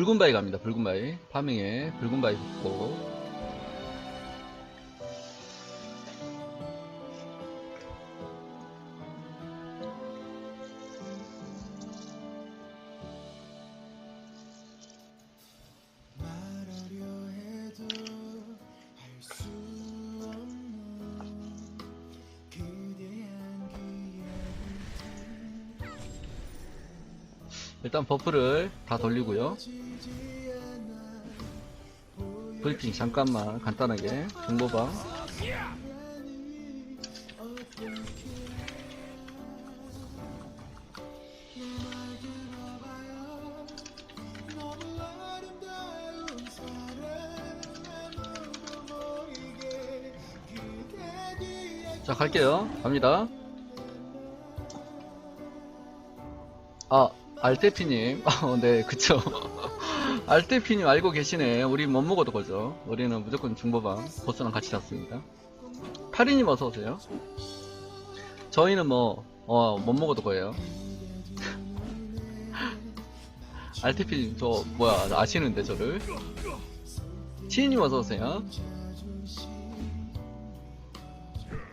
붉은 바위 갑니다. 붉은 바위. 파밍에 붉은 바위 붙고. 일단 버프를 다 돌리고요. 브리핑 잠깐만 간단하게. 정보방. 자 갈게요. 갑니다. 아 알테피님. 아네 그쵸. 알테피님 알고 계시네. 우리 못 먹어도 거죠? 우리는 무조건 중보방 보스랑 같이 잡습니다. 카리님 어서오세요. 저희는 뭐 어, 못 먹어도 거예요. 알테피님 저 뭐야 아시는데 저를? 치인님 어서오세요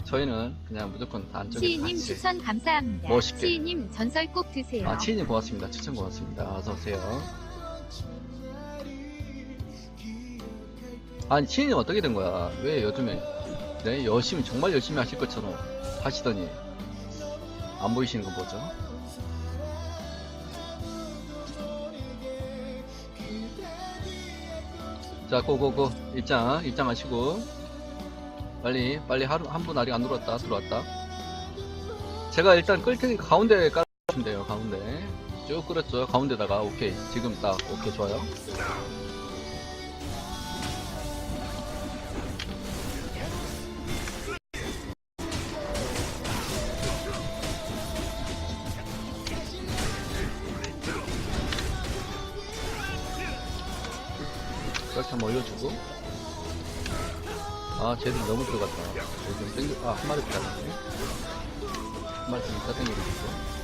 저희는 그냥 무조건 다 안쪽에 치이님 같이 추천 감사합니다. 멋있게. 치이님 전설 꼭 드세요. 아, 치인님 고맙습니다. 추천 고맙습니다. 어서 오세요. 아니, 치인님 어떻게 된 거야? 왜 요즘에, 네, 열심히, 정말 열심히 하실 것처럼 하시더니, 안 보이시는 건 뭐죠? 자, 고고고. 입장, 입장하시고. 빨리, 빨리 하루, 한 분 아직 안 들어왔다, 들어왔다. 제가 일단 끌 테니까 가운데 깔아주시면 돼요, 가운데. 쭉 끌었죠, 가운데다가. 오케이. 지금 딱, 오케이, 좋아요. 아, 쟤들 너무 들어갔다. 좀 땡겨, 아, 한 마리 붙었네. 한 마리 좀 이따 땡기고 있어.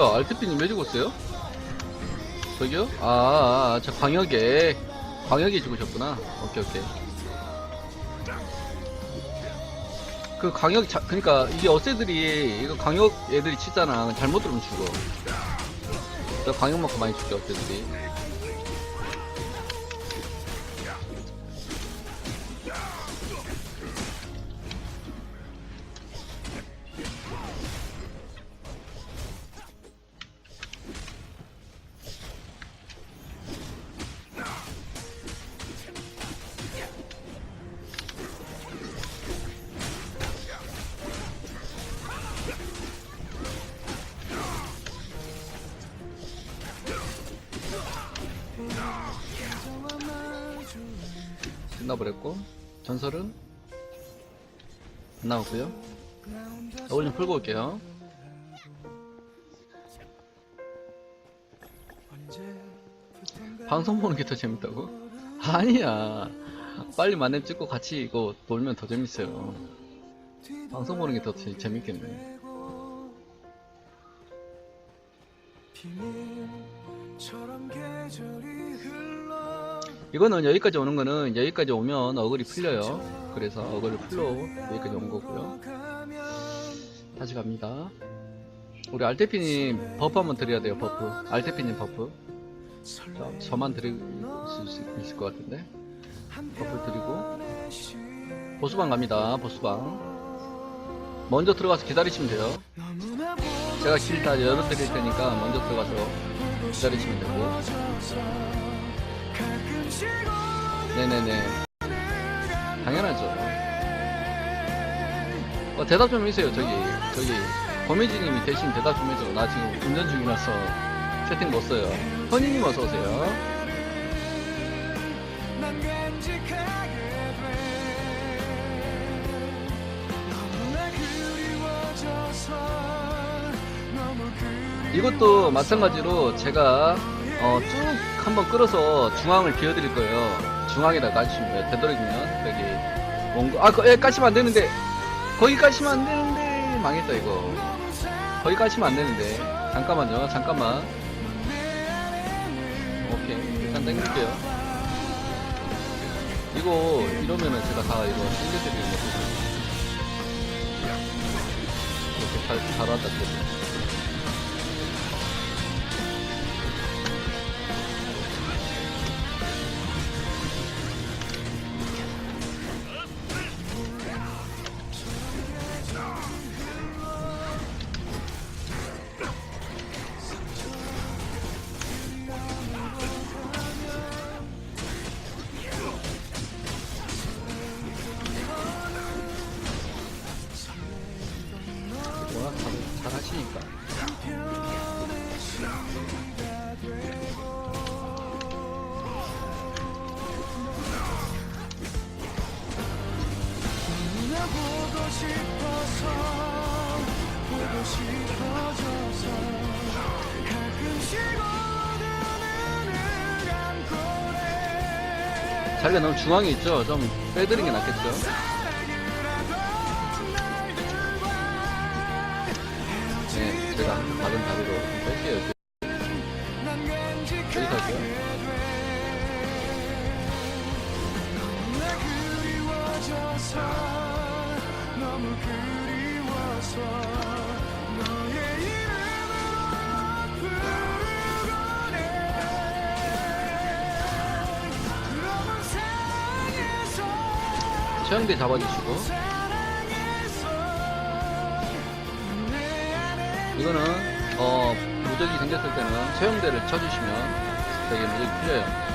뭐야, 알트피님 왜 죽었어요? 저기요? 아, 아, 아, 저 광역에, 광역에 죽으셨구나. 오케이, 오케이. 그 광역, 자, 그니까, 이게 어세들이, 이거 광역 애들이 치잖아. 잘못 들으면 죽어. 저 광역 만큼 많이 죽죠, 어세들이. 끝나버렸고, 전설은? 안 나오고요 좀 풀고 올게요. 방송 보는 게 더 재밌다고? 아니야. 빨리 만렙 찍고 같이 이거 놀면 더 재밌어요. 방송 보는 게 더 재밌겠네. 비밀처럼 계절이 이거는 여기까지 오는 거는 여기까지 오면 어글이 풀려요. 그래서 어글을 풀러 여기까지 온 거고요. 다시 갑니다. 우리 알테피님 버프 한번 드려야 돼요, 버프. 알테피님 버프. 자, 저만 드릴 수 있- 있을 것 같은데. 버프 드리고. 보수방 갑니다, 보수방. 먼저 들어가서 기다리시면 돼요. 제가 길다 열어 드릴 테니까 먼저 들어가서 기다리시면 되고. 네네네. 당연하죠. 어, 대답 좀 해주세요, 저기. 저기. 범혜진님이 대신 대답 좀 해줘. 나 지금 운전 중이라서 채팅 못 써요. 허니님 어서 오세요. 난 간직하게 돼 너무나 그리워져서 너무 그리 이것도 마찬가지로 제가 어, 쭉 한번 끌어서 중앙을 비워드릴 거예요. 중앙에다 까주시면. 되도록이면 여기 원고 아, 거, 예, 까시면 안 되는데 거기 까시면 안 되는데 망했다 이거. 거기 까시면 안 되는데 잠깐만요. 잠깐만. 오케이 일단 당길게요. 이거 이러면은 제가 다 이거 챙겨드리는 거거든요. 이렇게 잘, 잘 왔다 자리가 너무 중앙에 있죠? 좀 빼드리는 게 낫겠죠? 네, 제가 다른 다리로 좀 뺄게요. 여기서 할게요. 최영대 잡아주시고. 이거는, 어, 무적이 생겼을 때는 최영대를 쳐주시면 되게 무적이 풀려요.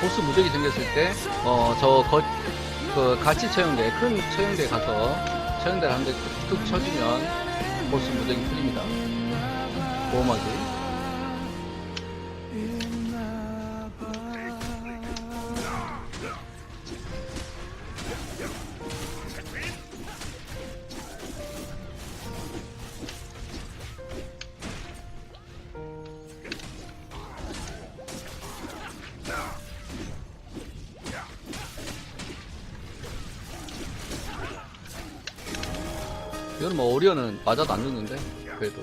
보스 무적이 생겼을 때, 어, 저, 거, 그, 같이 처형대, 큰 처형대 가서, 처형대를 한대툭 쳐주면, 보스 무적이 풀립니다. 보호막이. 이거는 뭐, 오리언은 맞아도 안 죽는데, 그래도.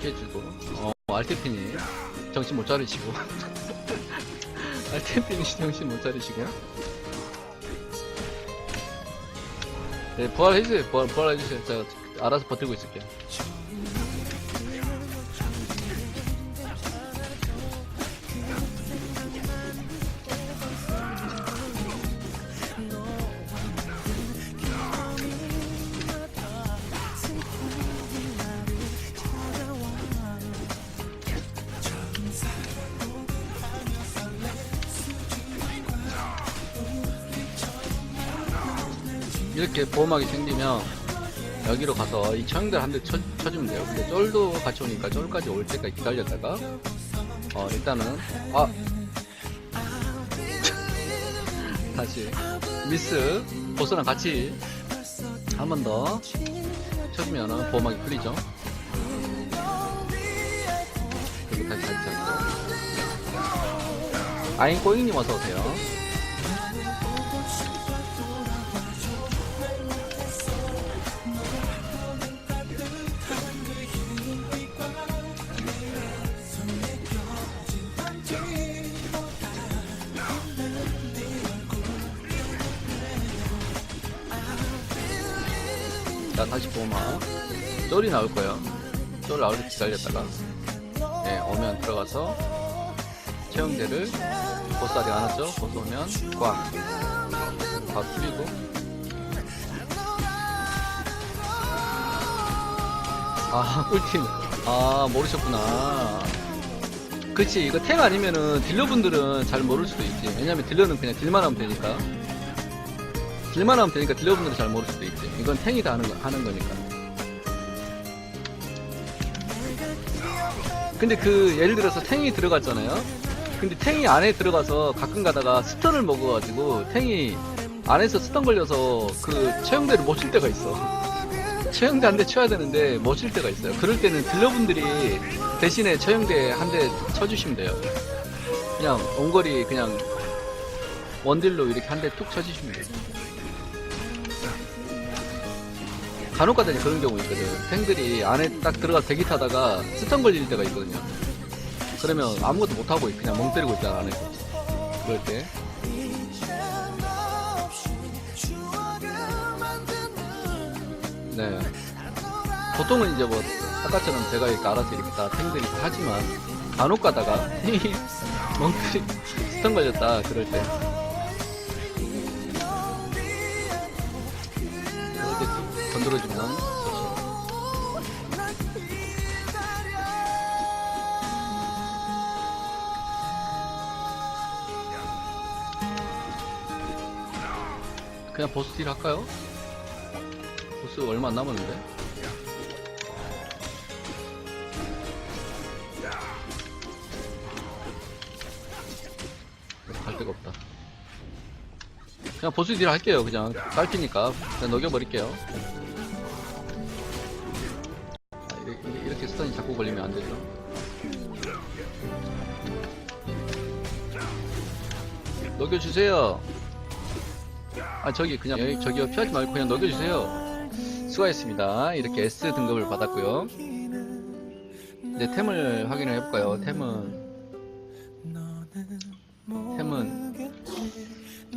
피해주고. 어, 알테핀이 정신 못 차리시고. 알테핀이 정신 못 차리시고. 네, 부활해주세요. 부활, 부활해주세요. 제가 알아서 버티고 있을게요. 이렇게 보호막이 생기면 여기로 가서 이 청들 한 대 쳐주면 돼요. 근데 쫄도 같이 오니까 쫄까지 올 때까지 기다렸다가 어 일단은 아 다시 미스 보스랑 같이 한 번 더 쳐주면 보호막이 풀리죠. 그리고 다시 다시 잡고 아인 꼬잉님 어서 오세요. 다시 보호막 쫄이 나올 거예요. 쫄 나올 때 기다렸다가. 네 오면 들어가서 체형대를 보스 아직 안 왔죠? 보스 오면 꽝. 바로 풀리고. 아 꿀팀 아 모르셨구나. 그치 이거 탱 아니면은 딜러분들은 잘 모를 수도 있지. 왜냐면 딜러는 그냥 딜만 하면 되니까 딜만 하면 되니까 딜러분들은 잘 모를 수도 있지 이건 탱이 다 하는, 거, 하는 거니까 근데 그 예를 들어서 탱이 들어갔잖아요 근데 탱이 안에 들어가서 가끔 가다가 스턴을 먹어가지고 탱이 안에서 스턴 걸려서 그 처형대를 못 칠 때가 있어 처형대 한 대 쳐야 되는데 못 칠 때가 있어요. 그럴 때는 딜러분들이 대신에 처형대 한 대 쳐주시면 돼요. 그냥 원거리 그냥 원딜로 이렇게 한 대 툭 쳐주시면 돼요. 간혹가다 이제 그런 경우 있거든. 탱들이 안에 딱 들어가서 대기 타다가 스턴 걸릴 때가 있거든요. 그러면 아무것도 못하고 그냥 멍 때리고 있잖아, 안에. 그럴 때. 네. 보통은 이제 뭐 아까처럼 제가 이렇게 알아서 이렇게 다 탱들이 다 하지만 간혹 가다가 탱이 멍들이 스턴 걸렸다 그럴 때 좋죠. 그냥 보스 딜 할까요? 보스 얼마 안 남았는데? 갈 데가 없다. 그냥 보스 딜 할게요. 그냥 딸피니까 그냥 녹여버릴게요. 녹여주세요. 아 저기 그냥 여기 저기요 피하지 말고 그냥 녹여주세요. 수고하셨습니다. 이렇게 S 등급을 받았고요. 이제 템을 확인을 해볼까요? 템은 템은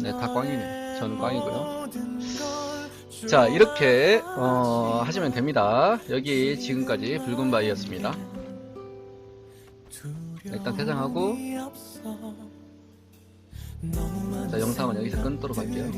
네다 꽝이네. 저는 꽝이고요. 자 이렇게 어, 하시면 됩니다. 여기 지금까지 붉은 바위였습니다. 일단 퇴장하고 자 영상은 여기서 끊도록 할게요.